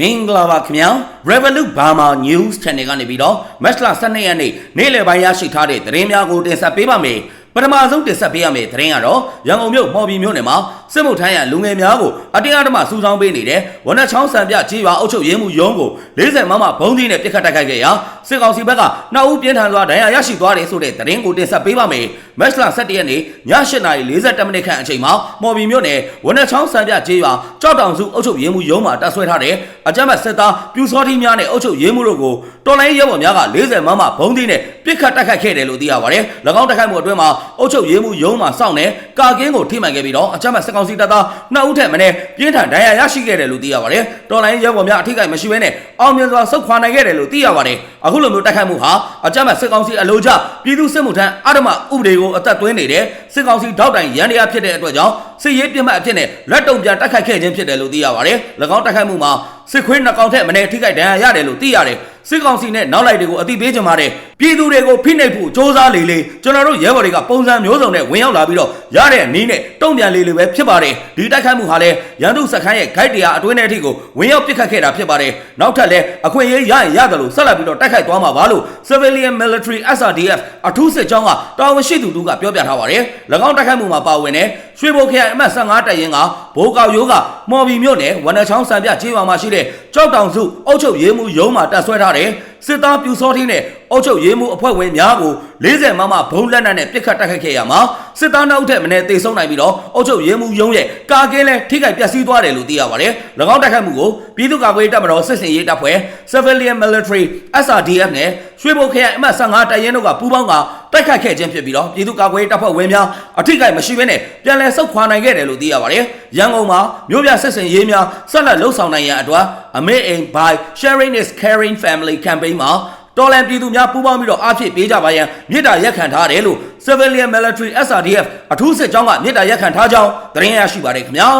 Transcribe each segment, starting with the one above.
မင်္ဂလာပါခင်ဗျာ Revolut Burma News Channel ကနေပြီးတော့ Match 12ရက်နေ့နေ့လယ်ပိုင်းရရှိထားတဲ့သတင်းများကိုတင်ဆက်ပေးပါမယ်ပထမဆုံးတင်ဆက်ပေးရမယ့်သတင်းကတော့ရန်ကုန်မြို့မော်ဘီမြို့နယ်မှာစစ်မှုထမ်းရလူငယ်များကိုအတင်းအဓမ္မစူးစောင်းပေးနေတဲ့ဝနက်ချောင်းစံပြကြီးရွာအုပ်ချုပ်ရေးမှုရုံးကို40မမဘုံသီးနဲ့ပြစ်ခတ်တိုက်ခိုက်ခဲ့ရာစစ်ကောင်စီဘက်ကနှစ်ဦးပြင်းထန်စွာဒဏ်ရာရရှိသွားတယ်ဆိုတဲ့သတင်းကိုတင်ဆက်ပေးပါမယ်မက်လ17ရက်နေ့ည8:40မိနစ်ခန့်အချိန်မှာမော်ဘီမြို့နယ်ဝနက်ချောင်းစံပြကြီးရွာကြောက်တောင်စုအုပ်ချုပ်ရေးမှုရုံးမှာတပ်ဆွဲထားတဲ့အကြမ်းဖက်စစ်သားပြူစောထီးများနဲ့အုပ်ချုပ်ရေးမှုတို့ကိုတော်လိုင်းရဲဘော်များက40မမဘုံသီးနဲ့ပြစ်ခတ်တိုက်ခိုက်ခဲ့တယ်လို့သိရပါတယ်၎င်းတိုက်ခိုက်မှုအတွင်းမှာအုပ်ချုပ်ရေးမှုရုံးမှာစောင့်နေကာကင်းကိုထိမှန်ခဲ့ပြီးတော့အကြမ်းဖက်စစ်ကောင်စီတပ်သားနှစ်ဦးထက်မနည်းပြင်းထန်ဒဏ်ရာရရှိခဲ့တယ်လို့သိရပါတယ်တော်လိုင်းရဲဘော်များအထိကိမရှိဘဲနဲ့အောင်မြင်စွာဆုတ်ခွာနိုင်ခဲ့တယ်လို့သိရပါတယ်အခုလိုမျိုးတိုက်ခိုက်မှုဟာအကြမ်းဖက်စစ်ကောင်စီအလို့ကျပြည်သူစစ်မှုထမ်းအဓမ္မဥပဒေကိုအသက်သွင်းနေတဲ့စစ်ကောင်စီထောက်တိုင်ရန်တရားဖြစ်တဲ့အတွက်ကြောင့်စစ်ရေးပြစ်မှတ်အဖြစ်နဲ့လက်တုံပြန်တိုက်ခိုက်ခဲ့ခြင်းဖြစ်တယ်လို့သိရပါတယ်၎င်းတိုက်ခိုက်မှုမှာစစ်ခွေးနှကောင်ထက်မနည်းထိခိုက်ဒဏ်ရာရတယ်လို့သိရတယ်စစ်ကောင်စီနဲ့နောက်လိုက်တွေကိုအတိပေးကြမှာတဲ့ပြည်သူတွေကိုဖိနှိပ်ဖို့စ조사လေလေကျွန်တော်တို့ရဲဘော်တွေကပုံစံမျိုးစုံနဲ့ဝင်ရောက်လာပြီးတော့ရတဲ့နီးနဲ့တုံ့ပြန်လေလေပဲဖြစ်ပါတယ်ဒီတိုက်ခိုက်မှုဟာလည်းရန်သူစခန်းရဲ့ guide တရားအတွင်းထဲအထိကိုဝင်ရောက်ပစ်ခတ်ခဲ့တာဖြစ်ပါတယ်နောက်ထပ်လည်းအခွင့်အရေးရရင်ရတယ်လို့ဆက်လက်ပြီးတော့တိုက်ခိုက်သွားမှာပါလို့ Civilian Military SRDF အထူးစစ်ကြောင်းကတာဝန်ရှိသူတို့ကပြောပြထားပါတယ်၎င်းတိုက်ခိုက်မှုမှာပါဝင်တဲ့ရွှေဘိုခရိုင်အမှတ်15တပ်ရင်းကဘိုးကောက်ရိုးကမော်ဘီမြို့နယ်ဝနချောင်းစံပြကျေးရွာမှာရှိတဲ့ ကြောက်တောင်စုအုပ်ချုပ်ရေးမှုရုံးမှာတပ်ဆွဲထားတဲ့စစ်သားပြူစောထင်းနဲ့ အုပ်ချုပ်ရေးမှုအဖွဲ့ဝင်များကို40မမဘုံလက်နက်နဲ့ပစ်ခတ်တိုက်ခိုက်ခဲ့ရမှာစစ်သားနောက်ထပ်မနေ့တေဆုံးနိုင်ပြီးတော့အုပ်ချုပ်ရေးမှုရုံးရဲ့ကာကင်းလဲထိခိုက်ပျက်စီးသွားတယ်လို့သိရပါတယ်၎င်းတိုက်ခိုက်မှုကိုပြည်သူ့ကာကွယ်ရေးတပ်မတော်စစ်စင်ရေးတပ်ဖွဲ့ Civilian Military SRDF နဲ့ရွှေဘိုခရိုင်အမှတ်15တပ်ရင်းတို့ကပူးပေါင်းကတိုက်ခိုက်ခဲ့ခြင်းဖြစ်ပြီးတော့ပြည်သူ့ကာကွယ်ရေးတပ်ဖွဲ့ဝင်များအထိကိမရှိဘဲနဲ့ပြန်လည်ဆုတ်ခွာနိုင်ခဲ့တယ်လို့သိရပါတယ်ရန်ကုန်မှာမြို့ပြစစ်စင်ရေးများဆက်လက်လှုပ်ဆောင်နိုင်ရန်အတွက် Amazing by Sharing is Caring Family Campaign မှာ တော်လန်ပြည်သူများပူးပေါင်းပြီးတော့အားဖြည့်ပေးကြပါရန်မြေတားရက်ခံထားတယ်လို့ Civilian Military SRDF အထူးစစ်ကြောင်းကမြေတားရက်ခံထားကြောင်းသတင်းရရှိပါတယ်ခင်ဗျာ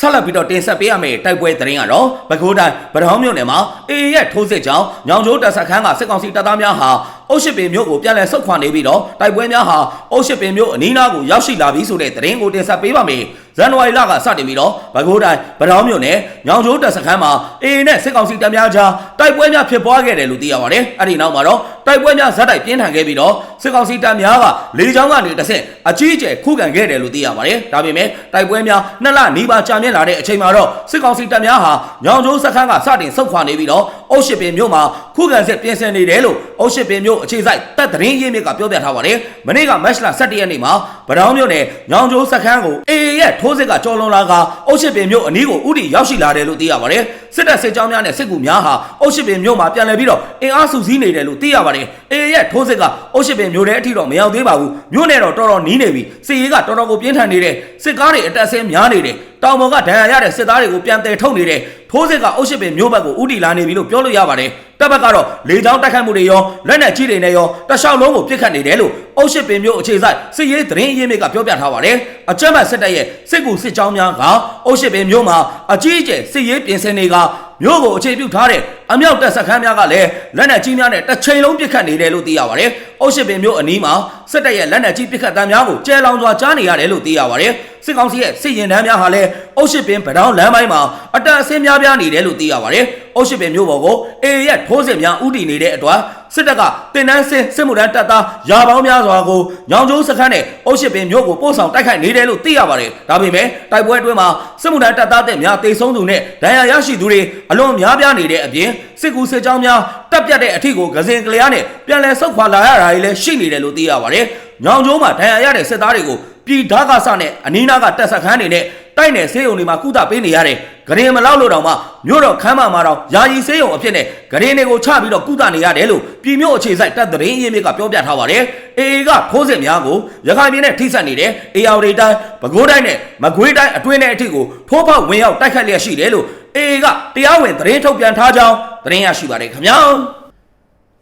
ဆက်လက်ပြီးတော့တင်ဆက်ပေးရမယ့်တိုက်ပွဲသတင်းကတော့ပဲခူးတိုင်းဗဒေါင်းမြို့နယ်မှာအေအေရဲ့ထိုးစစ်ကြောင်းညောင်ကျိုးတပ်စခန်းကစစ်ကောင်စီတပ်သားများဟာအုတ်ရှိပင်မြို့ကိုပြန်လည်ဆုတ်ခွာနေပြီးတော့တိုက်ပွဲများဟာအုတ်ရှိပင်မြို့အနီးနားကိုရောက်ရှိလာပြီဆိုတဲ့သတင်းကိုတင်ဆက်ပေးပါမယ်ဇန်နဝါရီလကစတင်ပြီးတော့ပဲခူးတိုင်းဗဒေါင်းမြို့နယ်ညောင်ကျိုးတပ်စခန်းမှာအေအေနဲ့စစ်ကောင်စီတပ်များကြား တိုက်ပွဲများဖြစ်ပွားခဲ့တယ်လို့သိရပါတယ်အဲ့ဒီနောက်မှာတော့တိုက်ပွဲများဇက်တိုက်ပြင်းထန်ခဲ့ပြီးတော့စစ်ကောင်စီတပ်များကလေကြောင်းကနေတစ်ဆင့်အကြီးအကျယ်ခုခံခဲ့တယ်လို့သိရပါတယ်ဒါပေမဲ့တိုက်ပွဲများနှစ်လနီးပါးကြာမြင့်လာတဲ့အချိန်မှာတော့စစ်ကောင်စီတပ်များဟာညောင်ကျိုးစခန်းကစတင်ဆုတ်ခွာနေပြီးတော့အုတ်ရှိပင်မြို့မှာခုခံစစ်ပြင်ဆင်နေတယ်လို့အုတ်ရှိပင်မြို့အခြေစိုက်တပ်သတင်းရင်းမြစ်ကပြောပြထားပါတယ်မနေ့ကမတ်လ17ရက်နေ့မှာဗဒေါင်းမြို့နယ်ညောင်ကျိုးစခန်းကိုအေအေရဲ့ထိုးစစ်ကကြော်လွန်လာကအုတ်ရှိပင်မြို့အနီးကိုဥတီရောက်ရှိလာတယ်လို့သိရပါတယ်စစ်တပ်စစ်ကြောင်းများနဲ့စစ်ကူများဟာအုတ်ရှိပင်မြို့မှာပြန်လည်ပြီးတော့အင်အားစုစည်းနေတယ်လို့သိရပါတယ်အေအေရဲ့ထိုးစစ်ကအုတ်ရှိပင်မြို့ထဲအထိတော့မရောက်သေးပါဘူးမြို့နယ်တော့တော်တော်နီးနေပြီစစ်ရေးကတော်တော်ကိုပြင်းထန်နေတယ်စစ်ကားတွေအတက်ဆင်းများနေတယ်တောင်ပေါ်ကဒဏ်ရာရတဲ့စစ်သားတွေကိုပြန်တယ်ထုတ်နေတယ်ထိုးစစ်ကအုတ်ရှိပင်မြို့ဘက်ကိုဥတီလာနေပြီလို့ပြောလို့ရပါတယ်တပ်ဘက်ကတော့လေကြောင်းတိုက်ခိုက်မှုတွေရောလက်နက်ကြီးတွေနဲ့ရောတခြားလုံးကိုပစ်ခတ်နေတယ်လို့အုတ်ရှိပင်မြို့အခြေစိုက်စစ်ရေးသတင်းအရင်းမြစ်ကပြောပြထားပါတယ်အကြမ်းဖက်စစ်တပ်ရဲ့စစ်ကူစစ်ကြောင်းများကအုတ်ရှိပင်မြို့မှာအကြီးအကျယ်စစ်ရေးပြင်ဆင်နေက မြို့ကိုအခြေပြုထားတဲ့အမြောက်တပ်စခန်းများကလည်းလက်နက်ကြီးများနဲ့တစ်ချိန်လုံးပစ်ခတ်နေတယ်လို့သိရပါတယ်။အုတ်ရှိပင်မြို့အနီးမှာစစ်တပ်ရဲ့လက်နက်ကြီးပစ်ခတ်တမ်းများကိုကျဲလောင်စွာကြားနေရတယ်လို့သိရပါတယ်။စစ်ကောင်စီရဲ့စစ်ရင်တန်းများဟာလည်းအုတ်ရှိပင်ဗဒေါင်းလမ်းပိုင်းမှာအတန်အဆင်းများပြားနေတယ်လို့သိရပါတယ်။အုတ်ရှိပင်မြို့ပေါ်ကိုအေအေရဲ့ထိုးစစ်များဥတီနေတဲ့အတွက် စစ်တပ်ကတင်နန်းစင်စစ်မှုထမ်းတပ်သားရာပေါင်းများစွာကိုညောင်ကျိုးစခန်းနဲ့အုတ်ရှိပင်မြို့ကိုပို့ဆောင်တိုက်ခိုက်နေတယ်လို့သိရပါတယ်။ဒါပေမဲ့တိုက်ပွဲအတွင်းမှာစစ်မှုထမ်းတပ်သားတဲ့များတေဆုံးသူနဲ့ဒဏ်ရာရရှိသူတွေအလွန်များပြားနေတဲ့အပြင်စစ်ကူစစ်ကြောင်းများတပ်ပြတ်တဲ့အထီကိုကစင်ကလျားနဲ့ပြန်လည်ဆုတ်ခွာလာရတာတွေလည်းရှိနေတယ်လို့သိရပါတယ်။ညောင်ကျိုးမှာဒဏ်ရာရတဲ့စစ်သားတွေကိုပြည်ဓာကစနဲ့အနီးနားကတပ်စခန်းတွေနဲ့ တိုက်နယ်ဆေးရုံတွေမှာကုသပေးနေရတယ်။ဂရင်မလောက်လို့တောင်မှမြို့တော်ခမ်းမမှာတော့ယာယီဆေးရုံအဖြစ်နဲ့ဂရင်တွေကိုချပြီးတော့ကုသနေရတယ်လို့ပြည်မြို့အခြေစိုက်တပ်သတင်းရင်းမြစ်ကပြောပြထားပါတယ်။အေအေကခိုးစစ်များကိုရခိုင်ပြည်နဲ့ထိစပ်နေတဲ့အေယာဝတီတိုင်းပဲခူးတိုင်းနဲ့မကွေးတိုင်းအတွင်းနဲ့အထိကိုထိုးဖောက်ဝင်ရောက်တိုက်ခတ်လျက်ရှိတယ်လို့အေအေကတရားဝင်သတင်းထုတ်ပြန်ထားကြောင်းသတင်းရရှိပါတယ်ခင်ဗျာ။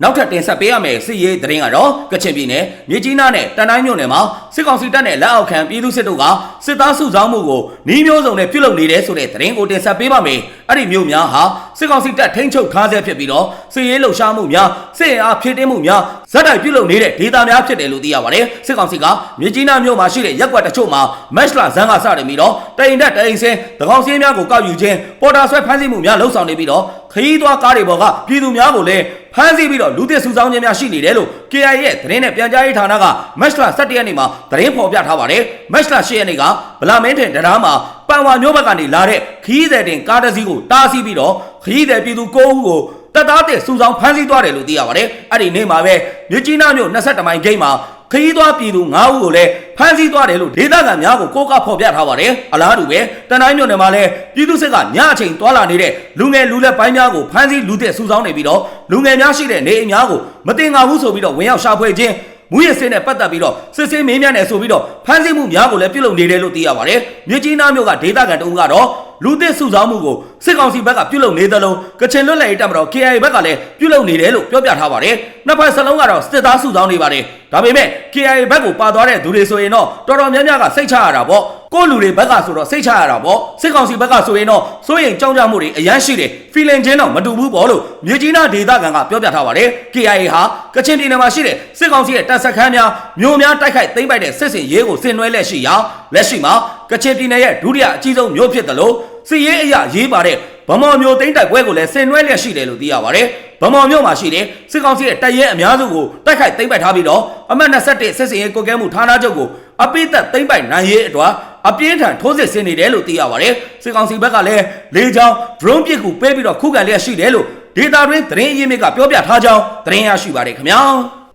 နောက်ထပ်တင်ဆက်ပေးရမယ့်စစ်ရေးသတင်းကတော့ကချင်ပြည်နယ်မြေကြီးနားနဲ့တန်တိုင်းမြို့နယ်မှာစစ်ကောင်စီတပ်နဲ့လက်အောက်ခံပြည်သူစစ်တို့ကစစ်သားစုဆောင်းမှုကိုနှီးမျိုးစုံနဲ့ပြုလုပ်နေတယ်ဆိုတဲ့သတင်းကိုတင်ဆက်ပေးပါမယ်။အဲ့ဒီမြို့များဟာစစ်ကောင်စီတပ်ထိန်းချုပ်ထားဆဲဖြစ်ပြီးတော့စစ်ရေးလှုပ်ရှားမှုများစစ်ရေးအားဖြည့်တင်းမှုများဇက်တိုက်ပြုလုပ်နေတဲ့ဒေသများဖြစ်တယ်လို့သိရပါတယ်။စစ်ကောင်စီကမြေကြီးနားမြို့မှာရှိတဲ့ရက်ကွက်တချို့မှာမက်ရှလာဇန်ကစတယ်ပြီးတော့တရင်တက်တရင်စင်းတကောင်စင်းများကိုကောက်ယူခြင်းပေါ်တာဆွဲဖမ်းဆီးမှုများလှုပ်ဆောင်နေပြီးတော့ခရီးသွားကားတွေပေါ်ကပြည်သူများကိုလည်း ဖမ်းဆီးပြီးတော့လူသစ်စုဆောင်းခြင်းများရှိနေတယ်လို့ KIA ရဲ့သတင်းနဲ့ပြန်ကြားရေးဌာနကမက်ရှလာ17ရက်နေ့မှာသတင်းဖော်ပြထားပါတယ်။မက်ရှလာ10ရက်နေ့ကဗလာမင်းထင်တရားမှာပန်ဝါမျိုးဘက်ကနေလာတဲ့ခရီးသည်တင်ကားတစ်စီးကိုတားဆီးပြီးတော့ခရီးသည်ပြည်သူ9ဦးကိုတပ်သားတဲ့စုဆောင်းဖမ်းဆီးသွားတယ်လို့သိရပါတယ်။အဲ့ဒီနေ့မှာပဲမြကြီးနားမြို့22မိုင်ဂိတ်မှာ ခရီးသွားပြည်သူ9ဦးကိုလည်းဖမ်းဆီးသွားတယ်လို့ဒေသခံများကိုကိုးကားဖော်ပြထားပါတယ်။အလားတူပဲတန်တိုင်းမြို့နယ်မှာလည်းပြည်သူစစ်ကညအချိန်တွာလာနေတဲ့လူငယ်လူလက်ပိုင်းများကိုဖမ်းဆီးလူသစ်စုဆောင်းနေပြီးတော့လူငယ်များရှိတဲ့နေအိမ်များကိုမတင်ငါဘူးဆိုပြီးတော့ဝင်ရောက်ရှာဖွေခြင်း မူရစ်စင်းနဲ့ပတ်သက်ပြီးတော့စစ်ဆေးမင်းများနဲ့ဆိုပြီးတော့ဖမ်းဆီးမှုများကိုလည်းပြုလုပ်နေတယ်လို့သိရပါတယ်။မြကြီးနားမြို့ကဒေသခံတအုပ်ကတော့လူသစ်စုဆောင်းမှုကိုစစ်ကောင်စီဘက်ကပြုလုပ်နေသလိုကချင်လွတ်လပ်ရေးတပ်မတော် KIA ဘက်ကလည်းပြုလုပ်နေတယ်လို့ပြောပြထားပါတယ်။နှစ်ဖက်စလုံးကတော့စစ်သားစုဆောင်းနေပါတယ်။ဒါပေမဲ့ KIA ဘက်ကိုပါသွားတဲ့သူတွေဆိုရင်တော့တော်တော်များများကစိတ်ချရတာပေါ့။ ကိုယ့်လူတွေဘက်ကဆိုတော့စိတ်ချရတာပေါ့။စစ်ကောင်စီဘက်ကဆိုရင်တော့စိုးရိမ်ကြောက်ကြမှုတွေအရန်ရှိတယ်။ feeling ချင်းတော့မတူဘူးပေါ့လို့မြကြီးနားဒေသခံကပြောပြထားပါတယ်။ KIA ဟာကချင်ပြည်နယ်မှာရှိတဲ့စစ်ကောင်စီရဲ့တပ်စခန်းများမြို့များတိုက်ခိုက်သိမ်းပိုက်တဲ့စစ်စင်ရေးကိုဆင်နွှဲလက်ရှိရာလက်ရှိမှာကချင်ပြည်နယ်ရဲ့ဒုတိယအကြီးဆုံးမြို့ဖြစ်တယ်လို့စစ်ရေးအရာရေးပါတဲ့ဗမော်မျိုးသိမ်းတိုက်ပွဲကိုလည်းဆင်နွှဲလျက်ရှိတယ်လို့သိရပါတယ်။ဗမော်မျိုးမှာရှိတဲ့စစ်ကောင်စီရဲ့တပ်ရဲအများစုကိုတိုက်ခိုက်သိမ်းပိုက်ထားပြီးတော့အမှတ်21စစ်စင်ရေးကိုကဲမှုဌာနချုပ်ကိုအပိသက်သိမ်းပိုက်နိုင်ရေးအတွက် အပြင်းထန်ထိုးစစ်ဆင်နေတယ်လို့သိရပါတယ်။စစ်ကောင်စီဘက်ကလည်းလေကြောင်း drone ပစ်ကူပေးပြီးတော့ခုခံလျက်ရှိတယ်လို့ဒေတာတွင်သတင်းအရင်းမြစ်ကပြောပြထားကြောင်းသတင်းရရှိပါတယ်ခင်ဗျာ။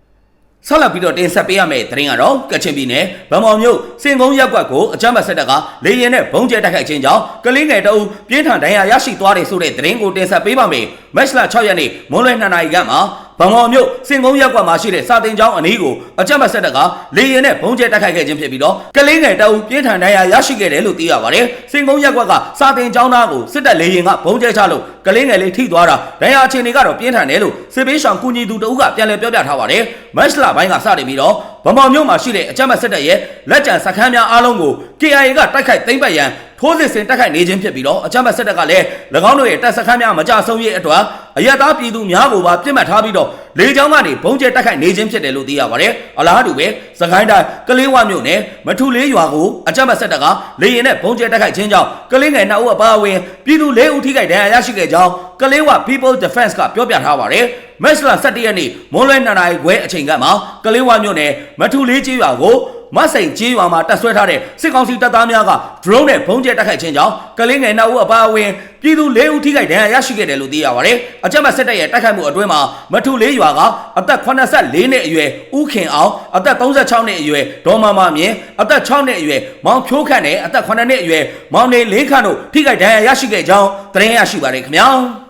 ဆက်လက်ပြီးတော့တင်ဆက်ပေးရမယ့်သတင်းကတော့ကချင်ပြည်နယ်ဗမော်မြို့စင်ကုန်းရက်ကွက်ကိုအကြမ်းဖက်စစ်တပ်ကလေရင်နဲ့ဘုံကျဲတိုက်ခိုက်ခြင်းကြောင့်ကလင်းငယ်တအုပ်ပြင်းထန်ဒဏ်ရာရရှိသွားတယ်ဆိုတဲ့သတင်းကိုတင်ဆက်ပေးပါမယ်။မက်လ6ရက်နေ့မွန်းလွဲ2နာရီခန့်မှာ ဗမော်မြို့စင်ကုန်းရက်ကွက်မှာရှိတဲ့စာတင်ကျောင်းအနီးကိုအကြမ်းဖက်စစ်တပ်ကလေရင်နဲ့ဘုံကျဲတိုက်ခိုက်ခဲ့ခြင်းဖြစ်ပြီးတော့ကလင်းငယ်တအုပ်ပြင်းထန်ဒဏ်ရာရရှိခဲ့တယ်လို့သိရပါတယ်။စင်ကုန်းရက်ကွက်ကစာတင်ကျောင်းသားကိုစစ်တပ်လေရင်ကဘုံကျဲချလို့ကလင်းငယ်လေးထိသွားတာဒဏ်ရာအခြေအနေကတော့ပြင်းထန်တယ်လို့စစ်ပေးဆောင်ကူညီသူတအုပ်ကပြန်လည်ပြောပြထားပါတယ်။မက်လပိုင်းကစတင်ပြီးတော့ဗမော်မြို့မှာရှိတဲ့အကြမ်းဖက်စစ်တပ်ရဲ့လက်ကျန်စခန်းများအားလုံးကို KIA ကတိုက်ခိုက်သိမ်းပိုက်ရန် ထိုးစစ်ဆင်တိုက်ခိုက်နေခြင်းဖြစ်ပြီးတော့အကြမ်းဖက်စစ်တပ်ကလည်း၎င်းတို့ရဲ့တပ်စခန်းများမကြဆုံးရေးအတွက်အယက်သားပြည်သူများကိုပါပြစ်မှတ်ထားပြီးတော့လေကြောင်းကနေဘုံကျဲတိုက်ခိုက်နေခြင်းဖြစ်တယ်လို့သိရပါတယ်။အလားတူပဲစကိုင်းတိုင်းကလေးဝမြို့နယ်မထူလေးရွာကိုအကြမ်းဖက်စစ်တပ်ကလေရင်နဲ့ဘုံကျဲတိုက်ခိုက်ခြင်းကြောင့်ကလေးငယ်နှစ်ဦးအပါအဝင်ပြည်သူ၄ဦးထိခိုက်ဒဏ်ရာရရှိခဲ့ကြောင်းကလေးဝ People Defense ကပြောပြထားပါတယ်။မက်စလာ17ရက်နေ့မွန်းလွဲ2နာရီခွဲအချိန်ကမှကလေးဝမြို့နယ်မထူလေးကျေးရွာကို မဆိုင်ကျေးရွာမှာတပ်ဆွဲထားတဲ့စစ်ကောင်စီတပ်သားများက drone နဲ့ဘုံကျဲတိုက်ခိုက်ခြင်းကြောင့်ကလေးငယ်နှစ်ဦးအပါအဝင်ပြည်သူ၄ဦးထိခိုက်ဒဏ်ရာရရှိခဲ့တယ်လို့သိရပါတယ်။အကြမ်းဖက်စစ်တပ်ရဲ့တိုက်ခိုက်မှုအတွင်းမှာမထူလေးရွာကအသက်84နှစ်အရွယ်ဦးခင်အောင်အသက်36နှစ်အရွယ်ဒေါ်မမမြင့်အသက်6နှစ်အရွယ်မောင်ဖြိုးခန့်နဲ့အသက်9နှစ်အရွယ်မောင်နေလင်းခန့်တို့ထိခိုက်ဒဏ်ရာရရှိခဲ့ကြောင်းသတင်းရရှိပါတယ်ခင်ဗျာ။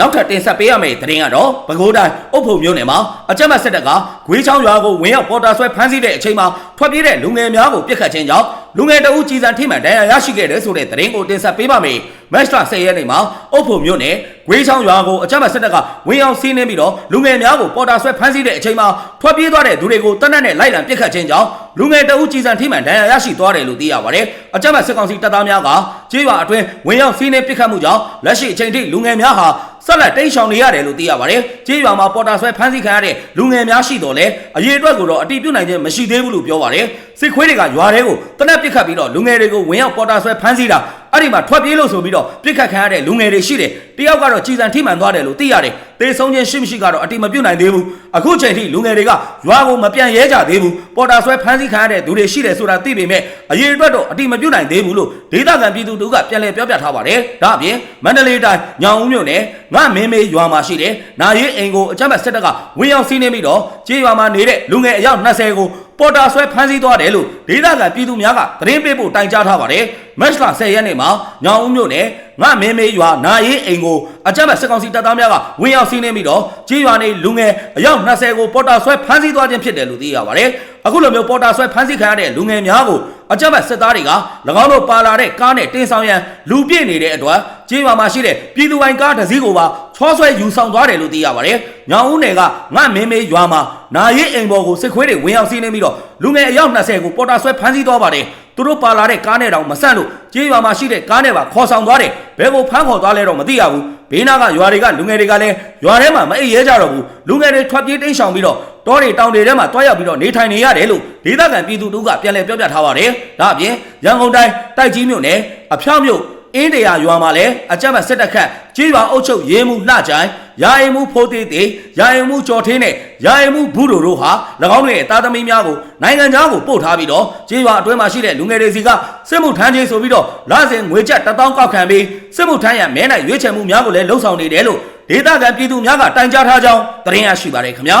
နောက်ထပ်တင်ဆက်ပေးရမယ့်သတင်းကတော့ပဲခူးတိုင်းအုပ်ဖို့မြို့နယ်မှာအကြမ်းဖက်စစ်တပ်ကဂွေးချောင်းရွာကိုဝင်ရောက်ပေါ်တာဆွဲဖမ်းဆီးတဲ့အချိန်မှာထွက်ပြေးတဲ့လူငယ်များကိုပြစ်ခတ်ခြင်းကြောင့်လူငယ်တအုပ်ကြီးစံထိမှန်ဒဏ်ရာရရှိခဲ့တဲ့ဆိုတဲ့သတင်းကိုတင်ဆက်ပေးပါမယ်။မက်စတာ10ရက်နေ့မှာအုပ်ဖို့မြို့နယ်ဂွေးချောင်းရွာကိုအကြမ်းဖက်စစ်တပ်ကဝင်ရောက်စီးနှင်းပြီးတော့လူငယ်များကိုပေါ်တာဆွဲဖမ်းဆီးတဲ့အချိန်မှာထွက်ပြေးသွားတဲ့သူတွေကိုတနက်နဲ့လိုက်လံပြစ်ခတ်ခြင်းကြောင့်လူငယ်တအုပ်ကြီးစံထိမှန်ဒဏ်ရာရရှိသွားတယ်လို့သိရပါတယ်။အကြမ်းဖက်စစ်ကောင်စီတပ်သားများကကျေးရွာအတွင်းဝင်ရောက်စီးနှင်းပြစ်ခတ်မှုကြောင့်လက်ရှိအချိန်ထိလူငယ်များဟာ ဆက်လက်တိတ်ရှောင်နေရတယ်လို့သိရပါတယ်။ကြေးရွာမှာပေါ်တာဆွဲဖမ်းဆီးခံရတဲ့လူငယ်များရှိတော်လဲအရေးအတွက်ကိုတော့အတိပြုနိုင်ခြင်းမရှိသေးဘူးလို့ပြောပါတယ်။စစ်ခွေးတွေကရွာထဲကိုတနက်ပစ်ခတ်ပြီးတော့လူငယ်တွေကိုဝင်ရောက်ပေါ်တာဆွဲဖမ်းဆီးတာ အဲ့ဒီမှာထွက်ပြေးလို့ဆိုပြီးတော့ပြစ်ခတ်ခံရတဲ့လူငယ်တွေရှိတယ်တယောက်ကတော့ကြည်စံထိမှန်သွားတယ်လို့သိရတယ်သေဆုံးခြင်းရှိမရှိကတော့အတိမပြုတ်နိုင်သေးဘူးအခုချိန်ထိလူငယ်တွေကရွာကိုမပြန်ရဲကြသေးဘူးပေါ်တာဆွဲဖမ်းဆီးခံရတဲ့သူတွေရှိတယ်ဆိုတာသိပေမဲ့အရေးအတွက်တော့အတိမပြုတ်နိုင်သေးဘူးလို့ဒေသခံပြည်သူတို့ကပြန်လည်ပြောပြထားပါတယ်ဒါအပြင်မန္တလေးတိုင်းညောင်ဦးမြို့နယ်ငမင်းမေးရွာမှာရှိတဲ့နာရီအိမ်ကိုအကြမ်းဖက်စစ်တပ်ကဝင်ရောက်စီးနှင်းပြီးတော့ကြေးရွာမှာနေတဲ့လူငယ်အယောက်20ကိုပေါ်တာဆွဲဖမ်းဆီးသွားတယ်လို့ဒေသခံပြည်သူများကသတင်းပေးဖို့တိုင်ကြားထားပါတယ်မက်လ10ရက်နေ့မှာညောင်ဦးမြို့နယ်ငမင်းမေးရွာနာရီအိမ်ကိုအကြမ်းဖက်စစ်ကောင်စီတပ်သားများကဝင်ရောက်စီးနှင်းပြီးတော့ကြေးရွာနေလူငယ်အယောက်20ကိုပေါ်တာဆွဲဖမ်းဆီးသွားခြင်းဖြစ်တယ်လို့သိရပါတယ်အခုလိုမျိုးပေါ်တာဆွဲဖမ်းဆီးခံရတဲ့လူငယ်များကိုအကြမ်းဖက်စစ်သားတွေက၎င်းတို့ပါလာတဲ့ကားနဲ့တင်းဆောင်ရန်လူပြည့်နေတဲ့အတွက်ကျေးရွာမှာရှိတဲ့ပြည်သူပိုင်ကားတစ်စီးကိုပါချောဆွဲယူဆောင်သွားတယ်လို့သိရပါတယ်။ညောင်ဦးနယ်ကငါမင်းမေးရွာမှာနာရီအိမ်ပေါ်ကိုစစ်ခွေးတွေဝင်ရောက်စီးနှင်းပြီးတော့ လူငယ်အယောက်20ကိုပေါ်တာဆွဲဖမ်းဆီးသွားပါတယ်။သူတို့ပါလာတဲ့ကားနဲ့တောင်မဆန့်လို့ကျေးရွာမှာရှိတဲ့ကားနဲ့ပါခေါ်ဆောင်သွားတယ်။ဘယ်ကိုဖမ်းခေါ်သွားလဲတော့မသိရဘူး။ဘေးနားကရွာတွေကလူငယ်တွေကလည်းရွာထဲမှာမအိပ်ရဲကြတော့ဘူး။လူငယ်တွေထွက်ပြေးတိမ်းရှောင်ပြီးတော့တောတွေတောင်တွေထဲမှာတွားရောက်ပြီးတော့နေထိုင်နေရတယ်လို့ဒေသခံပြည်သူတို့ကပြန်လည်ပြောပြထားပါတယ်။ဒါအပြင်ရန်ကုန်တိုင်းတိုက်ကြီးမြို့နယ်အဖျောက်မြို့ အင်းတရာရွာမှာလည်းအကြမ်းဖက်စစ်တပ်ခတ်ကြေးရွာအုပ်ချုပ်ရေးမှုလှကြိုင်ရာအိမ်မှုဖိုးသေးသေးရာအိမ်မှုကျော်ထင်းနဲ့ရာအိမ်မှုဘူးတို့တို့ဟာ၎င်းတို့ရဲ့တာသမီများကိုနိုင်ငံသားကိုပို့ထားပြီးတော့ကြေးရွာအတွင်းမှာရှိတဲ့လူငယ်တွေစီကစစ်မှုထမ်းခြင်းဆိုပြီးတော့လစဉ်ငွေကျပ်1000ကောက်ခံပြီးစစ်မှုထမ်းရမဲနိုင်ရွေးချယ်မှုများကိုလည်းလှုံ့ဆော်နေတယ်လို့ဒေသခံပြည်သူများကတိုင်ကြားထားကြောင်းသတင်းရရှိပါတယ်ခင်ဗျာ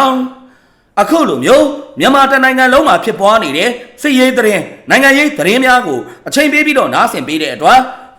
အခုလိုမျိုးမြန်မာတနိုင်ငံလုံးမှာဖြစ်ပွားနေတဲ့စစ်ရေးသတင်းနိုင်ငံရေးသတင်းများကိုအချိန်ပေးပြီးတော့နားဆင်ပေးတဲ့အတွက်